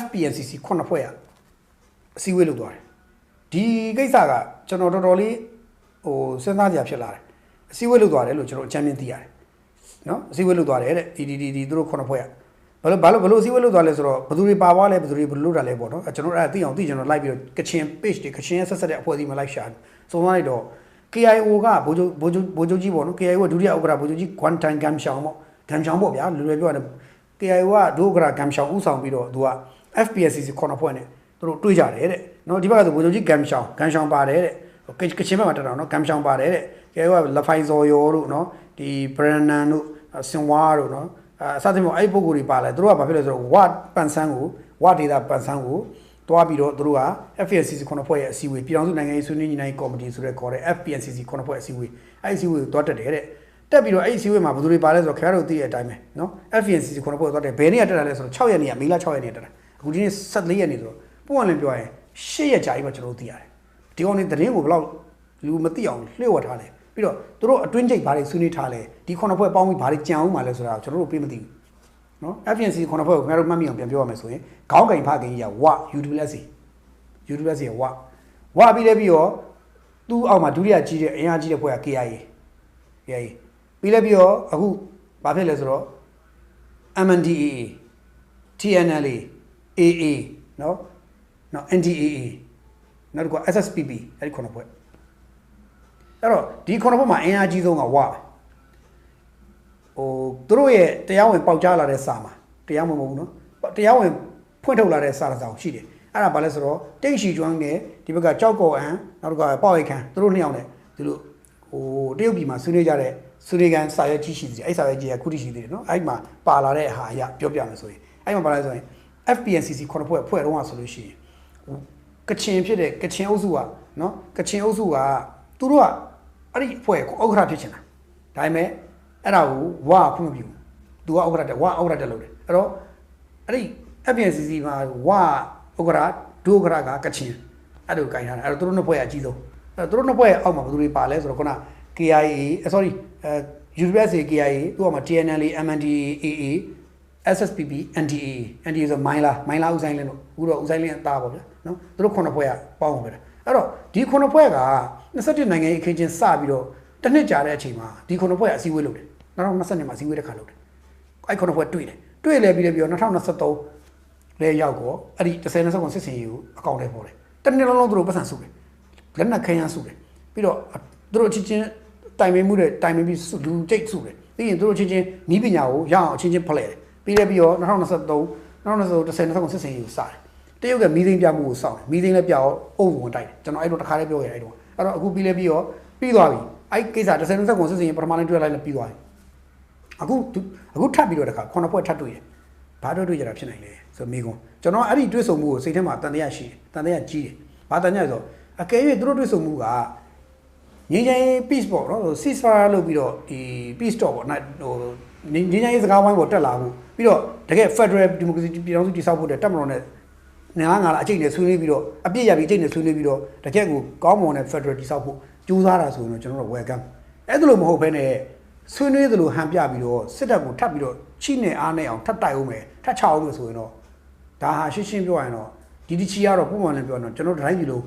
FPNCC ခုနှစ်ဖွဲ့ကအစည်းအဝေးလုပ်သွားတယ်ဒီကိစ္စကကျွန်တော်တော်တော်လေးဟိုစဉ်းစားကြဖြစ်လာတယ်အစည်းအဝေးလုပ်သွားတယ်လို့ကျွန်တော်အကြမ်းမြင်သိရတယ်နော်အစည်းအဝေးလုပ်သွားတယ်တဲ့ဒီဒီဒီဒီသူတို့ခုနှစ်ဖွဲ့ကဘာလို့ဘာလို့ဘလို့အစည်းအဝေးလုပ်သွားလဲဆိုတော့ဘယ်သူတွေပါသွားလဲဘယ်သူတွေဘယ်လိုလုပ်တာလဲပေါ့နော်အဲကျွန်တော်အဲ့ဒါသိအောင်သိကျွန်တော်လိုက်ပြီးတော့ကချင် page တွေကချင်ရဲ့ဆက်ဆက်တဲ့အဖွဲ့အစည်းမှာလိုက်ရှာတယ်ဆိုတော့လိုက်တော့ KIO ကဘိုးချုပ်ဘိုးချုပ်ဘိုးချုပ်ကြီးပေါ့နော် KIO ကဒုတိယဥက္ကဋ္ဌဘိုးချုပ်ကြီး Quantan Gam ရှောင်းပေါ့ Gam ရှောင်းပေါ့ဗျာလူတွေပြောတယ် KIO ကဒုဥက္ကဋ္ဌ Gam ရှောင်းဥဆောင်ပြီးတော့သူက FPSCC ခုနှစ်ဖွဲ့နဲ့သူတို့တွေ့ကြတယ်တဲ့နော်ဒီဘက်ကဆိုဘိုးချုပ်ကြီး Gam ရှောင်း Gam ရှောင်းပါတယ်တဲ့ကချင်ဘက်မှာတက်တာနော် Gam ရှောင်းပါတယ်တဲ့ KIO ကလဖိုင်ဇော်ယောတို့နော်ဒီ Brennan တို့စင်ဝါတို့နော်အဲအစသဖြင့်ပေါ့အဲ့ဒီပုံကိုယ်တွေပါလဲသူတို့ကဘာဖြစ်လဲဆိုတော့ Watt ပန်ဆန်းကို Watt data ပန်ဆန်းကိုတွားပြီးတော့သူတို့က FPNCC ခုနှစ်ဖွဲ့ရဲ့အစည်းအဝေးပြည်ထောင်စုနိုင်ငံရေးဆွေးနွေးညှိနှိုင်းကော်မတီဆိုတဲ့ခေါ်တဲ့ FPNCC ခုနှစ်ဖွဲ့အစည်းအဝေးအဲ့ဒီအစည်းအဝေးကိုတွားတက်တယ်တဲ့တက်ပြီးတော့အဲ့ဒီအစည်းအဝေးမှာဘယ်သူတွေပါလဲဆိုတော့ခင်ဗျားတို့သိတဲ့အတိုင်းပဲနော် FPNCC ခုနှစ်ဖွဲ့ကိုတွားတက်ဘယ်နေ့ကတက်တာလဲဆိုတော့6ရက်နေ့ကမေလ6ရက်နေ့တက်တာအ ခုဒီနေ့14ရက်နေ့ဆိုတော့ပုံမှန်လည်းပြောရင်10ရက်ကြာပြီမှကျွန်တော်တို့သိရတယ်ဒီကောင်နေသတင်းကိုဘယ်လောက်လူမသိအောင်လျှို့ဝှက်ထားလဲပြီးတော့သူတို့အတွင်းကျိတ်ဘာတွေဆွေးနွေးထားလဲဒီခုနှစ်ဖွဲ့ပေါင်းပြီးဘာတွေကြံအောင်မှလဲဆိုတာကိုကျွန်တော်တို့ပြေးမသိဘူးနော် FPNC ခုနှစ်ဖွဲ့ကိုခင်ဗျားတို့မှတ်မိအောင်ပြန်ပြောရမယ်ဆိုရင်ခေါင်းကင်ဖခင်ကြီးကဝ YouTube လက်စီ YouTube စီဝဝပြီးလဲပြီးတော့သူ့အောက်မှာဒုတိယကြီးတဲ့အင်အားကြီးတဲ့ဖွဲ့က KIA KIA ပြီးလဲပြီးတော့အခုဘာဖြစ်လဲဆိုတော့ MNDAA TNLA AA နော်နော် NDAA နောက်တစ်ခုက SSPP အဲ့ဒီခုနှစ်ဖွဲ့အဲ့တော့ဒီခုနှစ်ဖွဲ့မှာအင်အားကြီးဆုံးကဝပဲဟိုသူတို့ရဲ့တရားဝင်ပေါက်ကြားလာတဲ့စာမှာတရားဝင်မဟုတ်ဘူးနော်တရားဝင်ဖွင့်ထုတ်လာတဲ့စာတစ်စောင်ရှိတယ်အဲ့ဒါဘာလဲဆိုတော့တိတ်ရှီကျွမ်းနဲ့ဒီဘက်ကကြောက်ကော်အန်နောက်တစ်ခါပေါ့ရိတ်ခန်သူတို့နှစ်ယောက်နဲ့သူတို့ဟိုတရုတ်ပြည်မှာဆွေးနွေးကြတဲ့ဆွေးနွေးကန်စာရွက်ကြီးရှိသေးတယ်အဲ့စာရွက်ကြီးကခုထိရှိသေးတယ်နော်အဲ့မှာပါလာတဲ့ဟာအရာပြောပြမယ်ဆိုရင်အဲ့မှာပါလာဆိုရင် FPNCC ခုနှစ်ဖွဲ့ဖွဲ့တော့ဆိုလို့ရှိရင်ကချင်ဖြစ်တဲ့ကချင်အုပ်စုကနော်ကချင်အုပ်စုကသူတို့ကအဲ့ဒီဖွဲ့ကိုဥက္ခရာဖြစ်ချင်တာဒါပေမဲ့အဲ့ဒါကိုဝါခွင့်မပြုဘူးသူကဥက္ခရာတက်ဝါဥက္ခရာတက်လို့တယ်အဲ့တော့အဲ့ဒီ FPNCC မှာဝါဥက္ခရာဒုဥက္ခရာကကချင်အဲ့လိုကင်ထားတာအဲ့တော့သူတို့နှစ်ဖွဲ့ကအကြီးဆုံးအဲ့တော့သူတို့နှစ်ဖွဲ့ရဲ့အောက်မှာဘယ်သူတွေပါလဲဆိုတော့ခုန KIA sorry အဲ USA KIA သူကမှ TNLA MNDAA SSPP NDA NDA ဆိုမိုင်းလာမိုင်းလာဦးဆိုင်လင်းတို့အခုတော့ဦးဆိုင်လင်းအသားပေါ့ဗျာနော်သူတို့ခုနှစ်ဖွဲ့ကပေါင်းအောင်ပဲအဲ့တော့ဒီခုနှစ်ဖွဲ့က27နိုင်ငံရေးအခင်းချင်းစပြီးတော့တစ်နှစ်ကြာတဲ့အချိန်မှာဒီခုနှစ်ဖွဲ့ကအစည်းအဝေးလုပ်တယ်2020မှာအစည်းအဝေးတစ်ခါလုပ်တယ်အဲ့ခုနှစ်ဖွဲ့တွေ့တယ်တွေ့လဲပြီးတော့ပြီးတော့2023လဲရောက်တော့အဲ့ဒီ30 20ခုစစ်စင်ရေးကိုအကောင့်ထဲပေါ်တယ်တစ်နှစ်လုံးလုံးသူတို့ပတ်စံစုတယ်လက်နက်ခဲယမ်းစုတယ်ပြီးတော့သူတို့အချင်းချင်းတိုင်ပင်မှုတဲ့တိုင်ပင်ပြီးလူကြိတ်စုတယ်ပြီးရင်သူတို့အချင်းချင်းနီးပညာကိုရအောင်အချင်းချင်းဖလှယ်တယ် ပြီးလဲပြီးတော့2023 2023 30 20ခုစစ်စင်ရေးကိုစတယ်တရုတ်ကမီးသိန်းပြမှုကိုစောင့်တယ်မီးသိန်းလည်းပြအောင်အုပ်ဝင်တိုက်တယ်ကျွန်တော်အဲ့တော့တစ်ခါလေးပြောရတယ်အဲ့တော့အဲ့တော့အခုပြီးလဲပြီးတော့ပြီးသွားပြီအဲ့ကိစ္စ30 20ခုစစ်စင်ရေးပထမပိုင်းတွေ့လိုက်လည်းပြီးသွားပြီအခုအခုထပ်ပြီးတော့တခါခုနှစ်ဖွဲ့ထပ်တွေ့တယ်ဘာတွေ့တွေ့ကြတာဖြစ်နိုင်လဲဆိုမိကွန်းကျွန်တော်အဲ့ဒီတွေ့ဆုံမှုကိုစိတ်ထဲမှာတန်တရားရှိတယ်တန်တရားကြီးတယ်ဘာတန်တရားဆိုအကယ်၍သူတို့တွေ့ဆုံမှုကငင်းချင်း peace ပေါ့နော် ceasefire လုပ်ပြီးတော့ဒီ peace talk ပေါ့နော်ဟို ငင်းချင်းရေးစကားဝိုင်းပေါ်တက်လာဖို့ပြီးတော့တကယ် federal democracy ပြည်ထောင်စုတည်ဆောက်ဖို့တဲ့တက်မတော်နဲ့ငါးငါးလာအကျိတ်နဲ့ဆွေးနွေးပြီးတော့အပြစ်ရပြီးအကျိတ်နဲ့ဆွေးနွေးပြီးတော့တကယ်ကိုကောင်းမွန်တဲ့ federal တည်ဆောက်ဖို့ကြိုးစားတာဆိုရင်တော့ကျွန်တော်တို့ welcome အဲ့ဒါလို့မဟုတ်ဘဲနဲ့ဆွေးနွေးသလိုဟန်ပြပြီးတော့စစ်တပ်ကိုထပ်ပြီးတော့ချိနေအားနဲ့အောင်ထပ်တိုက်အောင်မယ်ထပ်ချအောင်မယ်ဆိုရင်တော့ဒါဟာရှင်းရှင်းပြောရရင်တော့ဒီဒီချီကတော့ပုံမှန်လည်းပြောရင်တော့ကျွန်တော်တို့တိုင်းပြည်လုံး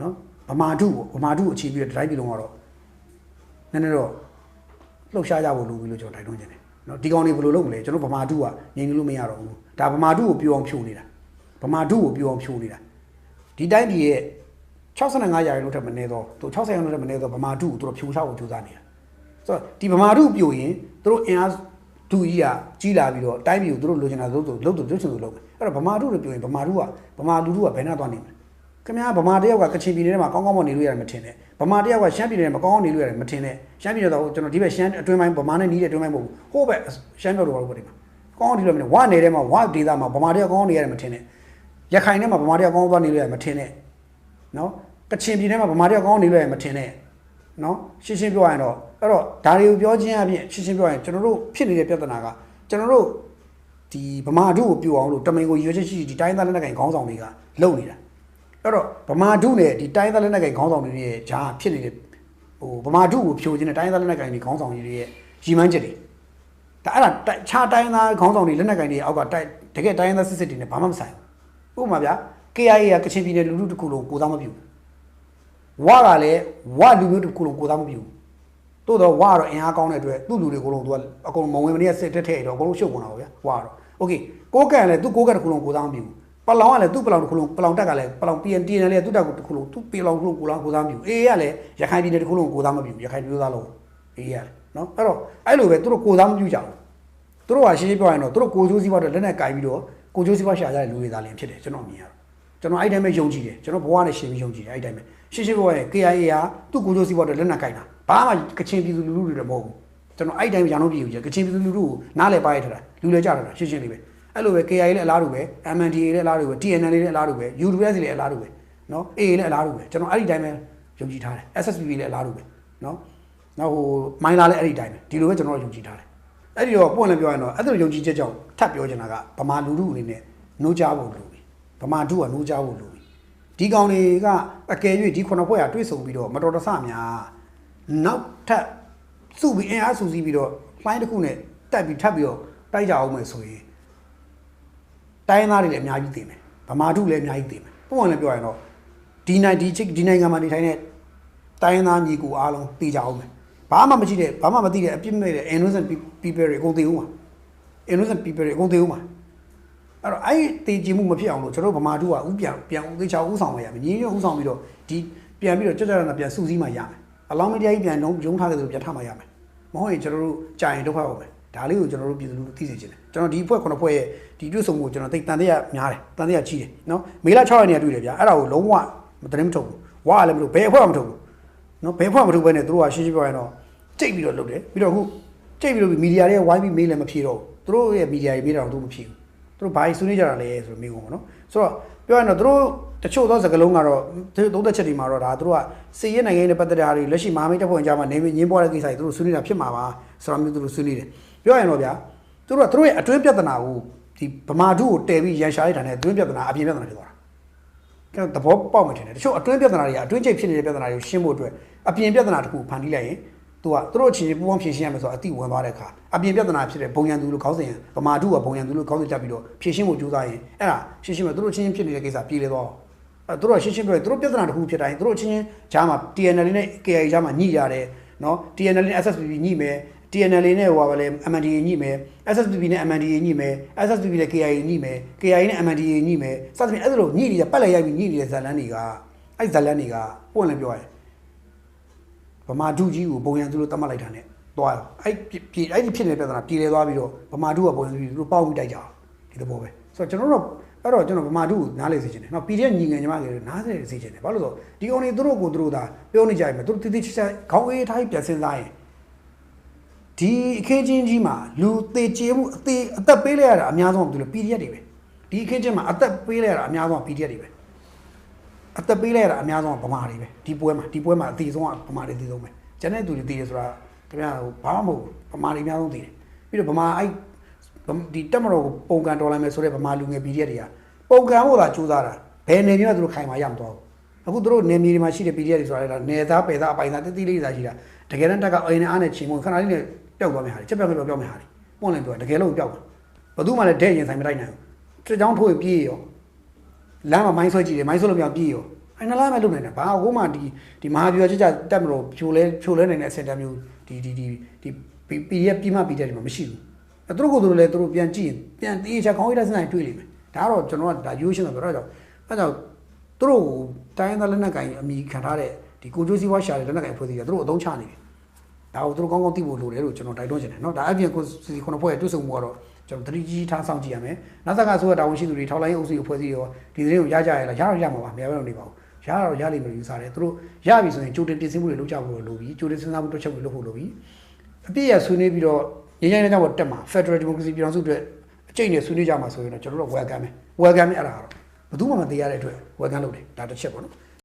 နော်ဗမာတုပေါ့ဗမာတုအခြေပြီးတော့တိုင်းပြည်လုံးကတော့နည်းနည်းတော့လှုပ်ရှားကြဖို့လိုပြီလို့ကျွန်တော်တိုက်တွန်းချင်တယ် နော်ဒီကောင်တွေဘယ်လိုလုပ်မလဲကျွန်တော်ဗမာတုကငြိမ်နေလို့မရတော့ဘူးဒါဗမာတုကိုပြောအောင်ဖြိုနေတာဗမာတုကိုပြောအောင်ဖြိုနေတာဒီတိုင်းပြည်ရဲ့65ရာခိုင်နှုန်းထက်မနည်းတော့သူ60ရာခိုင်နှုန်းထက်မနည်းတော့ဗမာတုကိုသူတို့ဖြိုချဖို့ကြိုးစားနေတာဆိုတော့ဒီဗမာတုပြိုရင်သူတို့အင်အားဒူကြီးကကြီးလာပြီးတော့တိုင်းပြည်ကိုသူတို့လိုချင်တာလုပ်သူလုပ်သူလုပ်ချင်သူလုပ်မယ်အဲ့တော့ဗမာတုတွေပြိုရင်ဗမာတုကဗမာလူထုကဘယ်နှသွားနေမလဲ ခင်ဗျားဗမာတယောက်ကကချင်ပြည်နယ်ထဲမှာကောင်းကောင်းမနေလို့ရတယ်မထင်နဲ့ဗမာတယောက်ကရှမ်းပြည်နယ်ထဲမှာကောင်းကောင်းနေလို့ရတယ်မထင်နဲ့ရှမ်းပြည်နယ်တော့ကျွန်တော်ဒီဘက်ရှမ်းအတွင်းပိုင်းဗမာနဲ့နီးတဲ့အတွင်းပိုင်းမဟုတ်ဘူးဟိုဘက်ရှမ်းပြည်တော်တော်ဘာလို့ဒီမှာကောင်းကောင်းနေလို့မထင်ဝနယ်ထဲမှာဝဒေသမှာဗမာတယောက်ကောင်းကောင်းနေရတယ်မထင်နဲ့ရခိုင်ထဲမှာဗမာတယောက်ကောင်းကောင်းသွားနေလို့ရတယ်မထင်နဲ့နော်ကချင်ပြည်ထဲမှာဗမာတယောက်ကောင်းကောင်းနေလို့ရတယ်မထင်နဲ့နော်ရှင်းရှင်းပြောရရင်တော့အဲ့တော့ဒါတွေကိုပြောချင်းအပြင်ရှင်းရှင်းပြောရရင်ကျွန်တော်တို့ဖြစ်နေတဲ့ပြဿနာကကျွန်တော်တို့ဒီဗမာတို့ကိုပြိုအောင်လို့တမင်ကိုရွေးချက်ရှိဒီတိုင်းသားလက်နက်ကိုင်ခေါင်းဆောင်တွေကလုပ်နေတာ အဲ့တော့ဗမာတို့နဲ့ဒီတိုင်းသားလက်နက်ကိုင်ခေါင်းဆောင်တွေရဲ့ဂျာဖြစ်နေတဲ့ဟိုဗမာတို့ကိုဖြိုခြင်းနဲ့တိုင်းသားလက်နက်ကိုင်တွေခေါင်းဆောင်တွေရဲ့ရည်မှန်းချက်တွေဒါအဲ့ဒါခြားတိုင်းသားခေါင်းဆောင်တွေလက်နက်ကိုင်တွေအောက်ကတိုက်တကယ်တိုင်းသားစစ်စစ်တွေနဲ့ဘာမှမဆိုင်ဘူး ဥပမာဗျာ KIA ကကချင်ပြည်နယ်လူလူတစ်ခုလုံးကိုသားမပြုဘူးဝါကလည်းဝါလူမျိုးတစ်ခုလုံးကိုသားမပြုဘူးတိုးတော့ဝါကတော့အင်အားကောင်းတဲ့အတွက်သူ့လူတွေကိုယ်လုံးသူကအကုန်မဝင်မနေစစ်တက်ထဲတော့အကုန်လုံးရှုပ်ကုန်တာပေါ့ဗျာဝါတော့โอเคကိုကန့်လည်းသူ့ကိုကန့်တစ်ခုလုံးကိုသားမပြုဘူး ပလောင်ကလည်းသူ့ပလောင်တစ်ခုလုံးပလောင်တက်ကလည်းပလောင် PNT နဲ့လည်းသူ့တက်တစ်ခုလုံးသူ့ပလောင်တစ်ခုလုံးကိုသားကိုသားမပြုဘူးအေးကလည်းရခိုင်ပြည်နယ်တစ်ခုလုံးကိုသားမပြုဘူးရခိုင်ပြည်သားလုံးအေးရနော်အဲ့တော့အဲ့လိုပဲသူတို့ကိုသားမပြုကြဘူးသူတို့ကရှင်းရှင်းပြောရင်တော့သူတို့ကိုချိုးစည်းပွားတော့လက်နဲ့ကင်ပြီးတော့ကိုချိုးစည်းပွားရှာကြတဲ့လူတွေသားလည်းဖြစ်တယ်ကျွန်တော်မြင်ရတော့ကျွန်တော်အဲ့တိုင်းပဲယုံကြည်တယ်ကျွန်တော်ဘဝနဲ့ရှင်းပြီးယုံကြည်တယ်အဲ့တိုင်းပဲရှင်းရှင်းပြောရင် KIA ကသူ့ကိုချိုးစည်းပွားတော့လက်နဲ့ကင်တာဘာမှကချင်ပြည်သူလူထုတွေတော့မဟုတ်ဘူးကျွန်တော်အဲ့တိုင်းရန်လုံးပြည်ကိုကချင်ပြည်သူလူထုကိုနားလည်ပါရထားတာလူလေကြတာရှင်းရှင်းလေးပဲ အဲ့လိုပဲ KIA လည်းအလားတူပဲ MNDA လည်းအလားတူပဲ TNL လည်းအလားတူပဲ UWS လည်းအလားတူပဲနော် AA လည်းအလားတူပဲကျွန်တော်အဲ့ဒီတိုင်းပဲယုံကြည်ထားတယ် SSPP လည်းအလားတူပဲနော်နောက်ဟိုမိုင်းလာလည်းအဲ့ဒီတိုင်းပဲဒီလိုပဲကျွန်တော်ယုံကြည်ထားတယ်အဲ့ဒီတော့ပွင့်လည်းပြောရင်တော့အဲ့လိုယုံကြည်ချက်ကြောင့်ထပ်ပြောချင်တာကဗမာလူထုအနေနဲ့နှိုးကြဖို့လိုပြီဗမာထုကနှိုးကြဖို့လိုပြီဒီကောင်တွေကအကယ်၍ဒီခုနှစ်ဖွဲ့ကတွေ့ဆုံပြီးတော့မတော်တဆများနောက်ထပ်စုပြီးအင်အားစုစည်းပြီးတော့လှိုင်းတစ်ခုနဲ့တက်ပြီးထပ်ပြီးတော့တိုက်ကြအောင်မယ်ဆိုရင် တိုင်းသားတွေလည်းအများကြီးသိမယ်ဗမာထုလည်းအများကြီးသိမယ်ပွင့်လည်းပြောရင်တော့ဒီနိုင်ဒီချစ်ဒီနိုင်ငံမှာနေထိုင်တဲ့တိုင်းသားညီကိုအားလုံးသိကြအောင်မယ်ဘာမှမရှိတဲ့ဘာမှမသိတဲ့အပြစ်မဲ့တဲ့ innocent people တွေအကုန်သေဦးမှာ innocent people တွေအကုန်သေဦးမှာအဲ့တော့အဲ့ဒီတေချင်မှုမဖြစ်အောင်လို့ကျွန်တော်ဗမာတို့ကဥပြန်ပြန်ဥသေချာဥဆောင်ရမယ်ညီညွတ်ဥဆောင်ပြီးတော့ဒီပြန်ပြီးတော့ကြကြရနာပြန်စုစည်းမှရမယ်အလောင်းမတရားကြီးပြန်လုံးရုံထားတဲ့သူပြန်ထမှရမယ်မဟုတ်ရင်ကျွန်တော်တို့ကြာရင်ဒုက္ခရောက်မယ် ဒါလေးကိုကျွန်တော်တို့ပြည်သူလူထုသိစေချင်တယ်ကျွန်တော်ဒီအဖွဲ့ခုနှစ်ဖွဲ့ရဲ့ဒီတွေ့ဆုံမှုကျွန်တော်သိတန်တရားများတယ်တန်တရားကြီးတယ်နော်မေလ6ရက်နေ့ကတွေ့တယ်ဗျာအဲ့ဒါကိုလုံးဝမတရင်မထုတ်ဘူးဝါလည်းမထုတ်ဘယ်အဖွဲ့မှမထုတ်ဘူးနော်ဘယ်ဖွဲ့မထုတ်ဘဲနဲ့သူတို့ကရှင်းရှင်းပြောရင်တော့ကြိတ်ပြီးတော့လုပ်တယ်ပြီးတော့အခုကြိတ်ပြီးတော့မီဒီယာတွေကဝိုင်းပြီးမေးလည်းမဖြေတော့ဘူးသူတို့ရဲ့မီဒီယာတွေမေးတာတော့သူမဖြေဘူးသူ တို့ဘာကြီးဆွေးနွေးကြတာလဲဆိုတော့မေးကုန်ပါနော်ဆိုတော့ပြောရင်တော့သူတို့တချို့သောစကားလုံးကတော့သုံးသက်ချက်တွေမှာတော့ဒါသူတို့ကစီရဲနိုင်ငံနဲ့ပတ်သက်တဲ့ဟာတွေလက်ရှိမဟာမိတ်တပ်ဖွဲ့ကြားမှာနေမင်းညင်းပွားတဲ့ကိစ္စတွေသူတို့ဆွေးနွေးတာဖြစ်မှာပါဆိုတော့မျိုးသူတို့ဆွေးနွေးတယ်ပြောရင်တော့ဗျာသူတို့ကသူတို့ရဲ့အတွင်းပြဿနာကိုဒီဗမာထုကိုတည်ပြီးရန်ရှာလိုက်တာနဲ့အတွင်းပြဿနာအပြင်ပြဿနာဖြစ်သွားတာကျွန်တော်သဘောပေါက်မှထင်တယ်တချို့အတွင်းပြဿနာတွေကအတွင်းကျိတ်ဖြစ်နေတဲ့ပြဿနာတွေကိုရှင်းဖို့အတွက်အပြင်ပြဿနာတစ်ခုဖန်တီးလိုက်ရင် သူကသူတို့အချင်းချင်းပူးပေါင်းဖြေရှင်းရမယ်ဆိုတော့အတိဝင်သွားတဲ့အခါအပြင်ပြဿနာဖြစ်တဲ့ဘုံရန်သူလို့ခေါင်းစဉ်ဗမာတုကဘုံရန်သူလို့ခေါင်းစဉ်တက်ပြီးတော့ဖြေရှင်းဖို့ကြိုးစားရင်အဲ့ဒါရှင်းရှင်းပဲသူတို့ချင်းချင်းဖြစ်နေတဲ့ကိစ္စပြေလည်သွားအောင်အဲသူတို့ကရှင်းရှင်းပြောရင်သူတို့ပြဿနာတစ်ခုဖြစ်တိုင်းသူတို့ချင်းချင်းဂျားမှာ TNL နဲ့ KI ဂျားမှာညှိရတယ်နော် TNL နဲ့ SSPP ညှိမယ် TNL နဲ့ဟိုပါလေ MNDA ညှိမယ် SSPP နဲ့ MNDA ညှိမယ် SSPP နဲ့ KIA ညှိမယ် KIA နဲ့ MNDA ညှိမယ်စသဖြင့်အဲ့လိုညှိနေတဲ့ပတ်လက်ရိုက်ပြီးညှိနေတဲ့ဇာလန်းတွေကအဲ့ဇာလန်းတွေကပွင့်လည်းပြောရတယ် ဗမာဒုကြီးကိုပုံရံသူလို့တတ်မှတ်လိုက်တာ ਨੇ သွားရောအဲ့ပြေအဲ့ဒီဖြစ်နေတဲ့ပြဿနာပြေလဲသွားပြီးတော့ဗမာဒုကပုံရံသူသူတို့ပေါက်ပြီးတိုက်ကြအောင်ဒီသဘောပဲဆိုတော့ကျွန်တော်တို့အဲ့တော့ကျွန်တော်ဗမာဒုကိုနားလေစေချင်တယ်နော် PDF ညီငယ်ညီမငယ်တွေနားလေစေချင်တယ်ဘာလို့လဲဆိုတော့ဒီကောင်တွေသူတို့ကိုသူတို့သာပြောနေကြရင်သူတို့တိတိကျကျခေါင်းအေးထားပြီးပြန်စဉ်းစားရင်ဒီအခင်းချင်းကြီးမှာလူသေချေမှုအသေးအသက်ပေးလိုက်ရတာအများဆုံးကဘယ်လို PDF တွေပဲဒီအခင်းချင်းမှာအသက်ပေးလိုက်ရတာအများဆုံးက PDF တွေပဲ အသက်ပေးလိုက်ရတာအများဆုံးကဗမာတွေပဲဒီပွဲမှာဒီပွဲမှာအသေးဆုံးကဗမာတွေအသေးဆုံးပဲကျန်တဲ့သူတွေသိတယ်ဆိုတာခင်ဗျာဟိုဘာမှမဟုတ်ဘူးဗမာတွေအများဆုံးသိတယ်ပြီးတော့ဗမာအဲ့ဒီတက်မတော်ကိုပုံကန်တော်လိုက်မယ်ဆိုတဲ့ဗမာလူငယ် PDF တွေကပုံကန်ဖို့သာစူးစမ်းတာဘယ်နေမျိုးကသူတို့ခိုင်မာရမသွားဘူးအခုသူတို့နေမြေတွေမှာရှိတဲ့ PDF တွေဆိုတာလည်းနေသားပယ်သားအပိုင်သားတိတိလေးသားရှိတာတကယ်တမ်းတက်ကအိမ်နဲ့အားနဲ့ချိန်မခဏလေးနဲ့ပျောက်သွားမယ့်ဟာတွေချက်ပြောက်ပြောက်ပြောက်မယ့်ဟာတွေပွင့်လင်းပြောတကယ်လို့ပျောက်မှာဘယ်သူမှလည်းတဲ့ရင်ဆိုင်မတိုက်နိုင်ဘူးတစ်ချောင်းထိုးရင်ပြေးရော လမ်းမှာမိုင်းဆွဲကြည့်တယ်မိုင်းဆွဲလို့ပြောင်းပြေးရောအဲ့နလားမဲ့လုပ်နိုင်တယ်ဘာဟိုမှဒီဒီမဟာဗျူဟာကြကြတက်မလို့ဖြိုလဲဖြိုလဲနိုင်တဲ့အစင်တမျိုးဒီဒီဒီဒီ PDF ပြီးမှပြီးတဲ့ဒီမှာမရှိဘူးအဲ့သူတို့ကိုယ်သူတို့လည်းသူတို့ပြန်ကြည့်ရင်ပြန်တေးချာခေါင်းရတဲ့စနိုင်တွေ့လိမ့်မယ်ဒါကတော့ကျွန်တော်ကဒါရိုးရှင်းတယ်ပြောတော့ကြောင့်အဲ့ကြောင့်သူတို့ကိုတိုင်းသားလက်နက်ကင်အမိခံထားတဲ့ဒီကိုကျိုးစည်းဝါရှာတဲ့လက်နက်ကင်ဖွဲ့စည်းတယ်သူတို့အသုံးချနေတယ် ဒါကိုသူတို့ကောင်းကောင်းသိဖို့လိုတယ်လို့ကျွန်တော်တိုက်တွန်းချင်တယ်เนาะဒါအပြင်ကိုစီခုနှစ်ဖွဲ့တွတ်ဆုံမှုကတော့ ကျွန်တော်တတိကြီးထားဆောင်ကြည့်ရမယ်နောက်ဆက်ကဆိုရတာဝန်ရှိသူတွေထောက်လိုင်းအုပ်စုအဖွဲ့အစည်းရောဒီသတင်းကိုရကြရလားရတော့ရမှာပါမရဘဲတော့နေပါဘူးရတော့ရလိမ့်မယ်ယူဆတယ်သူတို့ရပြီဆိုရင်ကြိုတင်ပြင်ဆင်မှုတွေလုပ်ကြဖို့လိုပြီကြိုတင်စဉ်းစားမှုတွက်ချက်မှုလုပ်ဖို့လိုပြီအပြည့်ရဆွေးနွေးပြီးတော့ရင်းရင်းနဲ့ကြောင့်တက်မှာ Federal Democracy ပြည်တော်စုအတွက်အကျိတ်နဲ့ဆွေးနွေးကြမှာဆိုရင်တော့ကျွန်တော်တို့ welcome ပဲ welcome အဲ့ဒါကတော့ဘယ်သူမှမသိရတဲ့အတွက် welcome လုပ်တယ်ဒါတစ်ချက်ပေါ့နော်